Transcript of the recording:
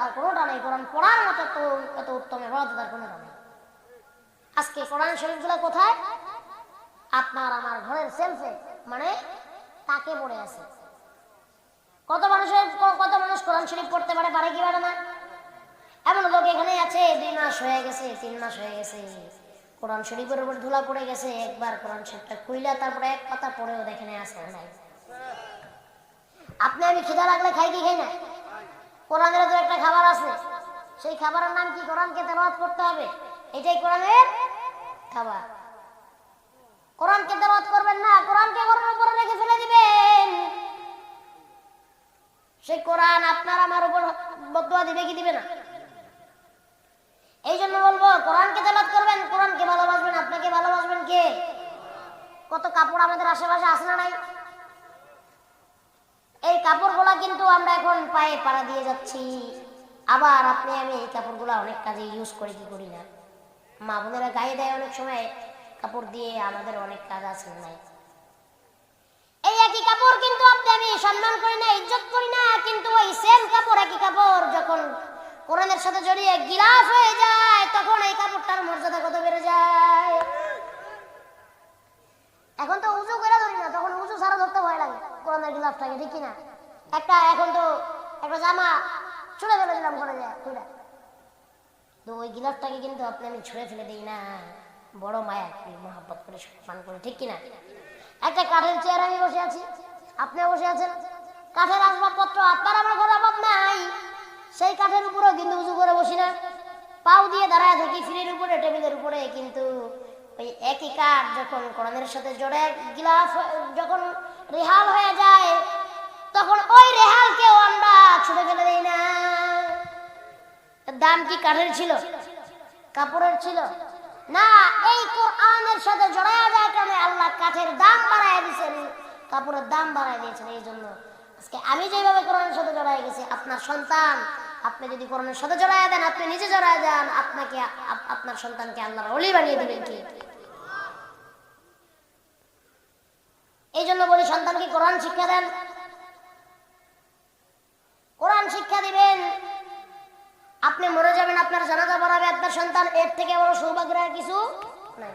আর কোনোটা নেই কোরআন পড়ার মতো তো এত উত্তম এবাদত আর কোনোটা নেই। আজকে কোরআন শরীফগুলো কোথায়? আপনার আমার ঘরের সেলফে মানে তাকে পড়ে আছে। কত মানুষের, কত মানুষ কোরআন শরীফ পড়তে পারে পারে কি পারে না? এমন লোক এখানে আছে, দুই মাস হয়ে গেছে, তিন মাস হয়ে গেছে। কোরআন শরীফের উপর ধুলা পড়ে গেছে, একবার কোরআন শরীফটা খুইলা তারপরে এক পাতা পড়েও দেখে আসে নাই। আপনি আমি খিদা লাগলে খাই কি খাই না? কোরআনের তো একটা খাবার আছে। সেই খাবারের নাম কি? কোরআনকে তেলাওয়াত করতে হবে। এটাই কোরআনের খাবার। কোরআনকে তেলাওয়াত করবেন না, কোরআনকে কোরআনের উপরে রেখে ফেলে দিবেন। সেই কোরআন আপনার আমার উপর বদুয়া দিবে কি দিবে না? এই জন্য বলব, কোরআনকে তেলাওয়াত করবেন, কোরআনকে ভালোবাসবেন। আপনাকে ভালোবাসবেন কে? কত কাপড় আমাদের আশেপাশে আসে না নাই? কিন্তু আমরা এখন পায়ে পাড়া দিয়ে যাচ্ছি। আবার আপনি আমি এই কাপড়গুলা অনেক কাজে ইউজ করি, কি করি না? মা বোনেরা গায়ে দেয় অনেক সময়, কাপড় দিয়ে আমাদের অনেক কাজ আছে নাই এই একই কাপড় কিন্তু আপনি আমি সম্মান করি না, ইজ্জত করি না, কিন্তু ওই সেম কাপড়, একই কাপড় যখন কোরআনের সাথে জড়িয়ে গিলাফ হয়ে যায়, তখন এই কাপড়টার মর্যাদা কত বেড়ে যায়? এখন তো উঁচু করে ধরি না, তখন উঁচু সারা ধরতে ভয় লাগে, কোরআনের গিলাফটাকে ঠিক না একটা এখন তো একটা জামা, ছুড়ে ফেলে দিলাম ঘরে যায় তো ওই গিলাফটাকে কিন্তু আপনি আমি ছুঁড়ে ফেলে দিই না। বড় মায়া করি মহাব্বত করে সম্মান করে, ঠিক কিনা? একটা কাঠের চেয়ার আমি বসে আছি, আপনিও বসে আছেন। কাঠের আসবাবপত্র আপনার, আমার ঘরে অভাব নাই। সেই কাঠের উপরেও কিন্তু উঁচু করে বসি না। পাও দিয়ে দাঁড়ায় থাকি ফ্রির উপরে, টেবিলের উপরে, কিন্তু ওই একই কাঠ যখন কোরআনের সাথে জড়ে গিলাফ যখন রেহাল হয়ে যায় দাম কি কাঠের ছিল? কাপড়ের ছিল? না, এই কোরআনের সাথে জড়ায়া যায় কারণে আল্লাহ কাঠের দাম বাড়ায় দিয়েছেন, কাপড়ের দাম বাড়ায় দিয়েছেন, এই জন্য। আজকে আমি যেভাবে কোরআনের সাথে জড়ায় গেছি, আপনার সন্তান, আপনি যদি কোরআনের সাথে জড়ায় দেন, আপনি নিজে জড়ায় যান, আপনাকে আপনার সন্তানকে আল্লাহর অলি বানিয়ে দিবেন কি? এই জন্য বলি, সন্তানকে কোরআন শিক্ষা দেন। কোরআন শিক্ষা দিবেন আপনি মরে যাবেন আপনার জানাজা পড়াবে আপনার সন্তান এর থেকে বড় সৌভাগ্য কিছু নাই।